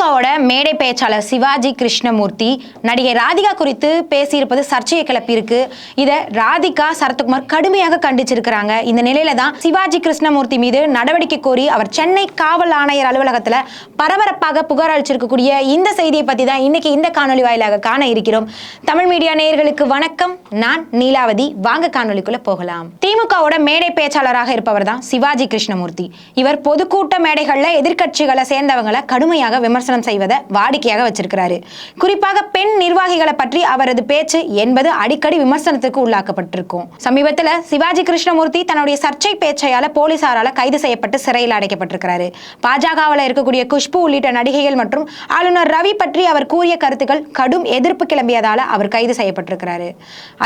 திமுகவோட மேடை பேச்சாளர் சிவாஜி கிருஷ்ணமூர்த்தி நடிகை ராதிகா குறித்து பேசியிருப்பது சர்ச்சையை கிளப்பியிருக்கு இதை ராதிகா சரத்குமார் கடுமையாக கண்டிச்சிருக்கிறாங்க. இந்த நிலையில தான் சிவாஜி கிருஷ்ணமூர்த்தி மீது நடவடிக்கை கோரி அவர் சென்னை காவல் ஆணையர் அலுவலகத்துல பரபரப்பாக புகார் அளிச்சிருக்கக்கூடிய இந்த செய்தியை பத்தி தான் இன்னைக்கு இந்த காணொலி வாயிலாக காண இருக்கிறோம். தமிழ் மீடியா நேயர்களுக்கு வணக்கம். நான் நீலாவதி. வாங்க காணொலிக்குள்ள போகலாம். திமுகவோட மேடை பேச்சாளராக இருப்பவர் தான் சிவாஜி கிருஷ்ணமூர்த்தி. இவர் பொதுக்கூட்ட மேடைகளில் எதிர்க்கட்சிகளை சேர்ந்தவங்களை கடுமையாக விமர்சனம் விமர்சனம் செய்வதை வாடிக்கையாக வச்சிருக்கிறாரு. குறிப்பாக பெண் நிர்வாகிகளை பற்றி அவரது பேச்சு என்பது அடிக்கடி விமர்சனத்துக்கு உள்ளாக்கப்பட்டிருக்கும். சமீபத்தில் சிவாஜி கிருஷ்ணமூர்த்தி தன்னுடைய சர்ச்சை பேச்சையால போலீசாரால கைது செய்யப்பட்டு சிறையில் அடைக்கப்பட்டிருக்கிறாரு. பாஜகவில் இருக்கக்கூடிய குஷ்பு உள்ளிட்ட நடிகைகள் மற்றும் ஆளுநர் ரவி பற்றி அவர் கூறிய கருத்துக்கள் கடும் எதிர்ப்பு கிளம்பியதால அவர் கைது செய்யப்பட்டிருக்கிறாரு.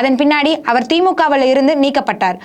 அதன் பின்னாடி அவர் திமுகவில் இருந்து நீக்கப்பட்டார்.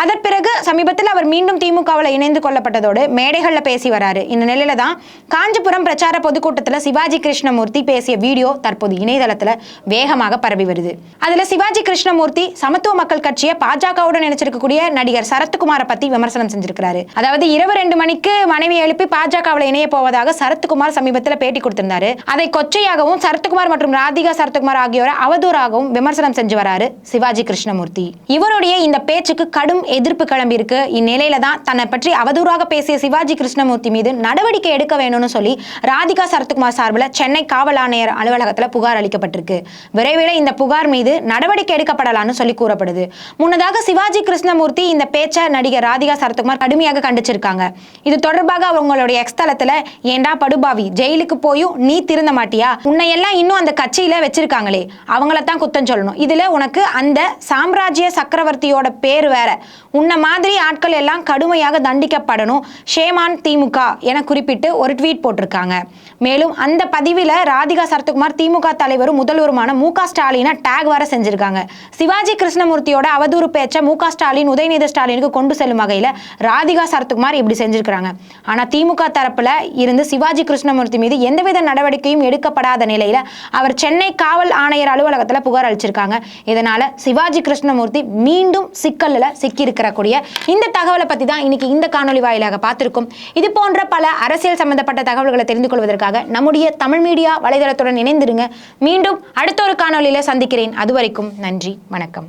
அதன் பிறகு சமீபத்தில் அவர் மீண்டும் திமுகவில் இணைந்து கொள்ளப்பட்டதோடு மேடைகளில் பேசி வராரு. இந்த நிலையில தான் காஞ்சிபுரம் பிரச்சார பொதுக்கூட்டத்தில் சிவாஜி கிருஷ்ணமூர்த்தி பேசிய வீடியோ தற்போது இணையதளத்தில் வேகமாக பரவி வருது. அதில் சிவாஜி கிருஷ்ணமூர்த்தி சமத்துவ மக்கள் கட்சியை பாஜகவுடன் நினைச்சிருக்கக்கூடிய நடிகர் சரத்குமாரை பத்தி விமர்சனம் செஞ்சிருக்கிறாரு. அதாவது இரவு ரெண்டு மணிக்கு மனைவி எழுப்பி பாஜகவில் இணைய போவதாக சரத்குமார் சமீபத்தில் பேட்டி கொடுத்திருந்தாரு. அதை கொச்சையாகவும் சரத்குமார் மற்றும் ராதிகா சரத்குமார் ஆகியோரை அவதூறாகவும் விமர்சனம் செஞ்சு வராரு சிவாஜி கிருஷ்ணமூர்த்தி. இவருடைய இந்த பேச்சுக்கு கடும் எதிர்ப்பு கிளம்பியிருக்கு. இந்நிலையில தான் தன்னை பற்றி அவதூறாக பேசிய சிவாஜி கிருஷ்ணமூர்த்தி மீது நடவடிக்கை எடுக்க வேணும்னு சொல்லி ராதிகா சரத்குமார் சார்பில் சென்னை காவல் ஆணையர் அலுவலகத்தில் புகார் அளிக்கப்பட்டிருக்கு. விரைவில் இந்த புகார் மீது நடவடிக்கை எடுக்கப்படலாம்னு சொல்லி கூறப்படுது. முன்னதாக சிவாஜி கிருஷ்ணமூர்த்தி இந்த பேச்சை நடிகர் ராதிகா சரத்குமார் கடுமையாக கண்டிச்சிருக்காங்க. இது தொடர்பாக அவங்களுடைய எக்ஸ்தலத்தில் ஏண்டா படுபாவி ஜெயிலுக்கு போயும் நீ திருந்த மாட்டியா? உன்னையெல்லாம் இன்னும் அந்த கட்சியில வச்சிருக்காங்களே. அவங்கள தான் குத்தம் சொல்லணும். இதுல உனக்கு அந்த சாம்ராஜ்ய சக்கரவர்த்தியோட பேர் வேற. உன்ன மாதிரி ஆட்கள் எல்லாம் கடுமையாக தண்டிக்கப்படணும். ஷேமான் திமுக என குறிப்பிட்டு ஒரு ட்வீட் போட்டிருக்காங்க. மேலும் அந்த பதிவில் ராதிகா சரத்குமார் திமுக தலைவரும் முதல்வருமான மு க ஸ்டாலினை டேக் வர செஞ்சிருக்காங்க. சிவாஜி கிருஷ்ணமூர்த்தியோட அவதூறு பேச்சை மு க ஸ்டாலின் உதயநிதி ஸ்டாலினுக்கு கொண்டு செல்லும் வகையில் ராதிகா சரத்குமார் இப்படி செஞ்சிருக்கிறாங்க. ஆனால் திமுக தரப்புல இருந்து சிவாஜி கிருஷ்ணமூர்த்தி மீது எந்தவித நடவடிக்கையும் எடுக்கப்படாத நிலையில அவர் சென்னை காவல் ஆணையர் அலுவலகத்தில் புகார் அளிச்சிருக்காங்க. இதனால சிவாஜி கிருஷ்ணமூர்த்தி மீண்டும் சிக்கல்ல சிக்கியிருக்கிறக்கூடிய இந்த தகவலை பத்தி தான் இன்னைக்கு இந்த காணொலி வாயிலாக பார்த்துருக்கோம். இது போன்ற பல அரசியல் சம்பந்தப்பட்ட தகவல்களை தெரிந்து கொள்வதற்காக நம்முடைய தமிழ் மீடியா வலைதளத்துடன் இணைந்திருங்க. மீண்டும் அடுத்த ஒரு காணொலியில் சந்திக்கிறேன். அது வரைக்கும் நன்றி. வணக்கம்.